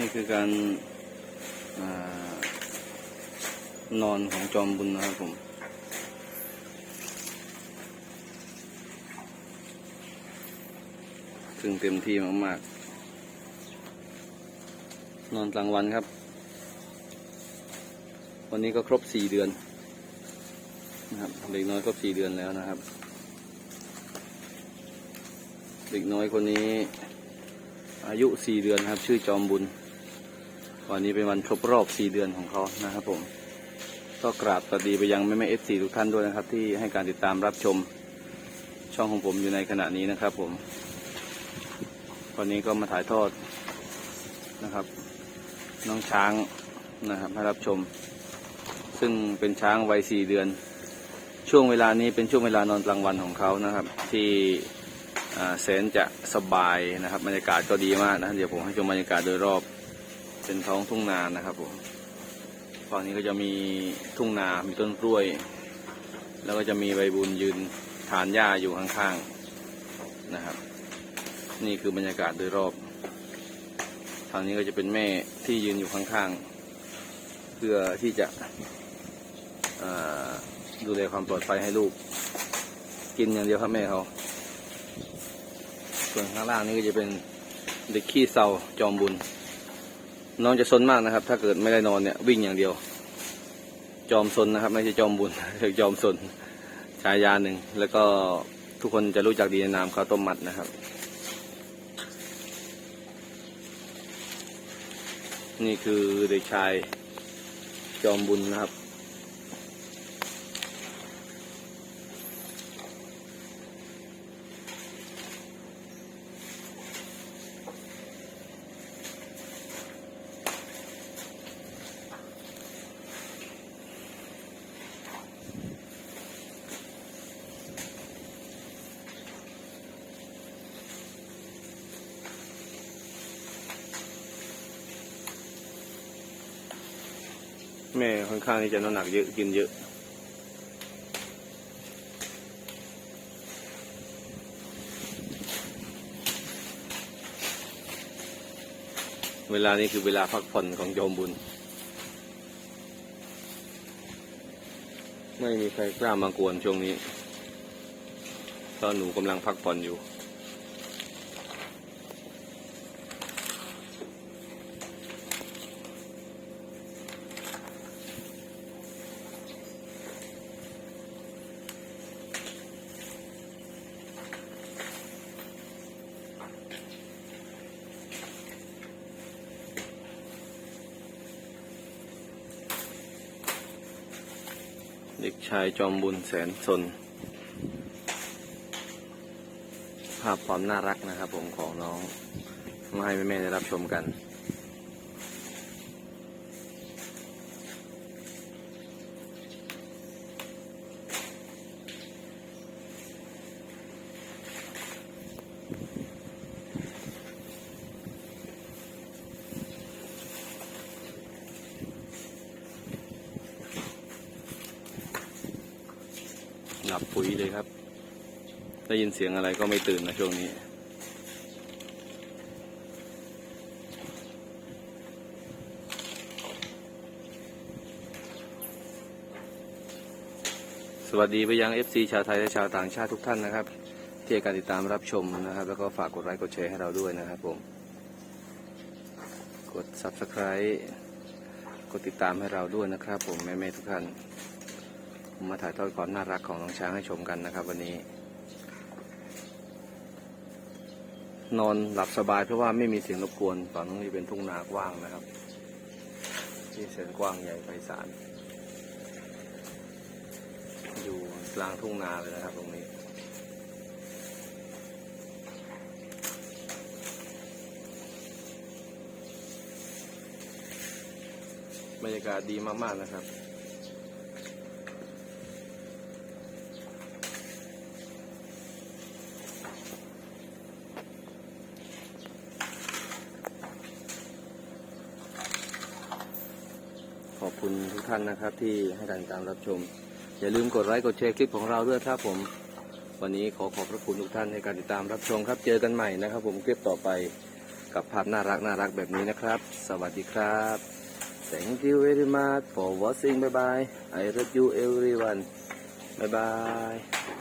นี่คือการอนอนของจอมบุญนะครับผมซึ่งเต็มที่มากๆ นอนกลางวันครับ วันนี้ก็ครบสี่เดือนนะครับเด็กน้อยครบสี่เดือนแล้วนะครับ เด็กน้อยคนนี้อายุสี่เดือนครับ ชื่อจอมบุญ วันนี้เป็นวันครบรอบสี่เดือนของเขานะครับผม ก็กราบสวัสดีไปยังแม่แม่เอฟซีทุกท่านด้วยนะครับ ที่ให้การติดตามรับชมช่องของผมอยู่ในขณะนี้นะครับผม วันนี้ก็มาถ่ายทอดนะครับ น้องช้างนะครับให้รับชม ซึ่งเป็นช้างวัยสี่เดือน ช่วงเวลานี้เป็นช่วงเวลานอนกลางวันของเขานะครับ ที่แสนจะสบายนะครับบรรยากาศก็ดีมากนะ เดี๋ยวผมให้ชมบรรยากาศโดยรอบ เป็นท้องทุ่งนานะครับผมฝั่งนี้ก็จะมีทุ่งนา มีต้นกล้วย แล้วก็จะมีใบบุญยืนทานหญ้าอยู่ข้างๆนะครับ นี่คือบรรยากาศโดยรอบ ทางนี้ก็จะเป็นแม่ที่ยืนอยู่ข้างๆ เพื่อที่จะดูแลความปลอดภัยให้ลูก กินอย่างเดียวครับแม่เขา ส่วนข้างล่างนี่ก็จะเป็นเด็กขี้เศร้าจอมบุญ น้องจะซนมากนะครับ ถ้าเกิดไม่ได้นอนเนี่ยวิ่งอย่างเดียว จอมซนนะครับ ไม่ใช่จอมบุญเรียกจอมซนฉายาหนึ่งแล้วก็ทุกคนจะรู้จักดีในนามข้าวต้มมัดนะครับ นี่คือเด็กชายจอมบุญนะครับ แม่ค่อนข้างที่จะน้ำหนักเยอะกินเยอะเวลานี้คือเวลาพักผ่อนของโยมบุญ ไม่มีใครกล้ามากวนช่วงนี้ ตอนหนูกำลังพักผ่อนอยู่ เด็กชายจอมบุญแสนสน ภาพความน่ารักนะครับผมของน้องมาให้แม่ๆได้รับชมกัน บปุ๋ยเลยครับ ได้ยินเสียงอะไรก็ไม่ตื่นนะช่วงนี้ สวัสดีไปยัง FC ชาวไทยและชาวต่างชาติทุกท่านนะครับ ที่ให้การติดตามรับชมนะครับ แล้วก็ฝากกดไลค์กดแชร์ให้เราด้วยนะครับผม กด Subscribe กดติดตามให้เราด้วยนะครับผมแม่ๆทุกท่าน ผมมาถ่ายทอดความน่ารักของน้องช้างให้ชมกันนะครับ วันนี้ นอนหลับสบายเพราะว่าไม่มีเสียงรบกวนตอนนี้เป็นทุ่งนากว้างนะครับ ที่แสนกว้างใหญ่ไพศาลอยู่กลางทุ่งนาเลยนะครับ ตรงนี้บรรยากาศดีมาก ๆ นะครับ ขอบคุณทุกท่านนะครับที่ให้การติดตามรับชม อย่าลืมกดไลค์กดแชร์คลิปของเราด้วยครับผม วันนี้ขอขอบพระคุณทุกท่านในการติดตามรับชมครับ เจอกันใหม่นะครับ ผมคลิปต่อไปกับภาพน่ารักน่ารักแบบนี้นะครับ สวัสดีครับ Thank you very much for watching bye bye I love you everyone bye bye